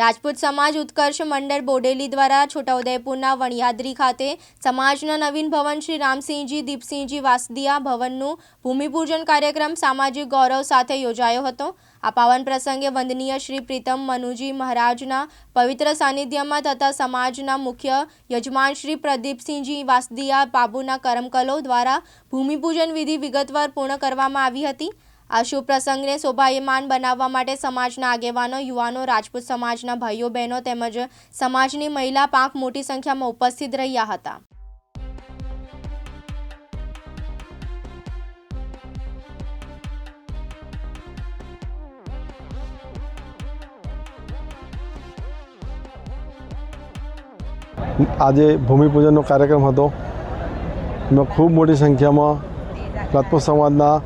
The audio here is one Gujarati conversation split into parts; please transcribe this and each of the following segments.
રાજપૂત સમાજ ઉત્કર્ષ મંડળ બોડેલી દ્વારા છોટાઉદેપુરના વણિયાદરી ખાતે સમાજના નવીન ભવન શ્રી રામસિંહજી, દીપસિંહજી વાસદિયા ભવનનું ભૂમિપૂજન કાર્યક્રમ સામાજિક ગૌરવ સાથે યોજાયો હતો. આ પાવન પ્રસંગે વંદનીય શ્રી પ્રીતમ મનુજી મહારાજના પવિત્ર સાનિધ્યમાં તથા સમાજના મુખ્ય યજમાન શ્રી પ્રદીપસિંહજી વાસદિયા બાબુના કરમકલો દ્વારા ભૂમિપૂજન વિધિ વિગતવાર પૂર્ણ કરવામાં આવી હતી. આ શુભ પ્રસંગને શોભાયમાન બનાવવા માટે સમાજના આગેવાનો, યુવાનો, રાજપૂત સમાજના ભાઈઓ, બહેનો તેમજ સમાજની મહિલા પાંખ મોટી સંખ્યામાં ઉપસ્થિત રહ્યા હતા. આજે ભૂમિપૂજનનો કાર્યક્રમ હતો. એમાં ખૂબ મોટી સંખ્યામાં રાજપૂત સમાજના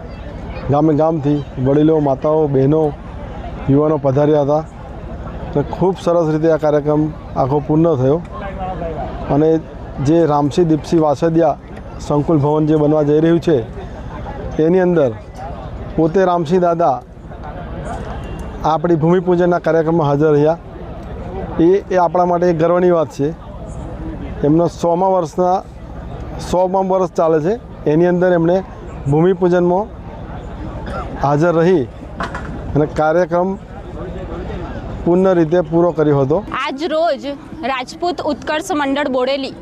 ગામે ગામથી વડીલો, માતાઓ, બહેનો, યુવાનો પધાર્યા હતા. અને ખૂબ સરસ રીતે આ કાર્યક્રમ આખો પૂર્ણ થયો. અને જે રામસિંહ દીપસિંહ વાસદિયા સંકુલ ભવન જે બનવા જઈ રહ્યું છે, એની અંદર પોતે રામસિંહ દાદા આપણી ભૂમિપૂજનના કાર્યક્રમમાં હાજર રહ્યા. એ એ આપણા માટે એક ગર્વની વાત છે. એમનો સોમા વર્ષના, સોમાં વર્ષ ચાલે છે. એની અંદર એમણે ભૂમિપૂજનમાં હાજર રહી અને કાર્યક્રમ પૂર્ણ રીતે પૂરો કર્યો હતો. આજ રોજ રાજપૂત ઉત્કર્ષ મંડળ બોડેલી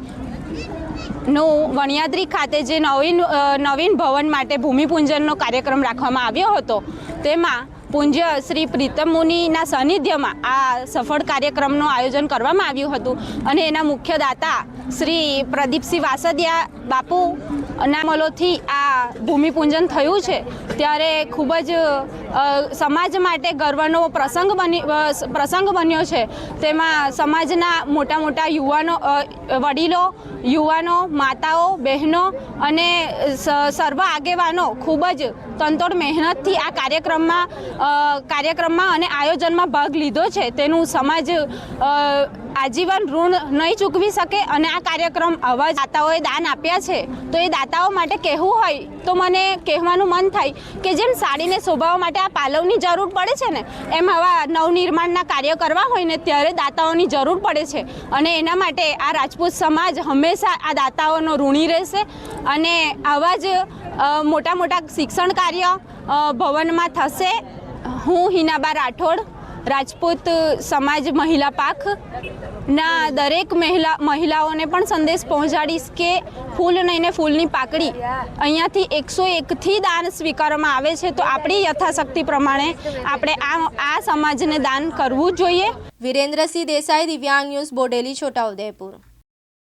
નું વણિયાદ્રી ખાતે જે નવીન નવીન ભવન માટે ભૂમિપૂજનનો કાર્યક્રમ રાખવામાં આવ્યો હતો, તેમાં પૂજ્ય શ્રી પ્રીતમ મુનિના સાનિધ્યમાં આ સફળ કાર્યક્રમનું આયોજન કરવામાં આવ્યું હતું અને એના મુખ્ય દાતા શ્રી પ્રદીપસિંહ વાસદિયા બાપુ, અનામલોથી આ ભૂમિપૂજન થયું છે, ત્યારે ખૂબ જ સમાજ માટે ગર્વનો પ્રસંગ બની પ્રસંગ બન્યો છે. તેમાં સમાજના મોટા મોટા યુવાનો વડીલો, યુવાનો, માતાઓ, બહેનો અને સર્વ આગેવાનો ખૂબ જ તનતોડ મહેનતથી આ કાર્યક્રમમાં કાર્યક્રમમાં અને આયોજનમાં ભાગ લીધો છે. તેનું સમાજ આજીવન ઋણ નહીં ચૂકવી શકે અને આ કાર્યક્રમ આવા દાતાઓએ દાન આપ્યા છે, તો એ દાતાઓ માટે કહેવું હોય તો મને કહેવાનું મન થાય કે જેમ સાડીને શોભાવવા માટે આ પાલવની જરૂર પડે છે ને, એમ આવા નવનિર્માણના કાર્ય કરવા હોય ને ત્યારે દાતાઓની જરૂર પડે છે. અને એના માટે આ રાજપૂત સમાજ હંમેશા આ દાતાઓનો ઋણી રહેશે અને આવા જ મોટા મોટા શિક્ષણ કાર્ય ભવનમાં થશે. હું હિનાબા રાઠોડ રાજપૂત સમાજ મહિલા પાખ ના દરેક મહિલા મહિલાઓને પણ સંદેશ પહોંચાડીશ કે ફૂલ નહીં ને ફૂલની પાકડી અહીંયાથી એકસો એકથી દાન સ્વીકારવામાં આવે છે તો આપણી યથાશક્તિ પ્રમાણે આપણે આ આ સમાજને દાન કરવું જોઈએ. વિરેન્દ્રસિંહ દેસાઈ, દિવ્યાંગ ન્યૂઝ, બોડેલી, છોટાઉદેપુર.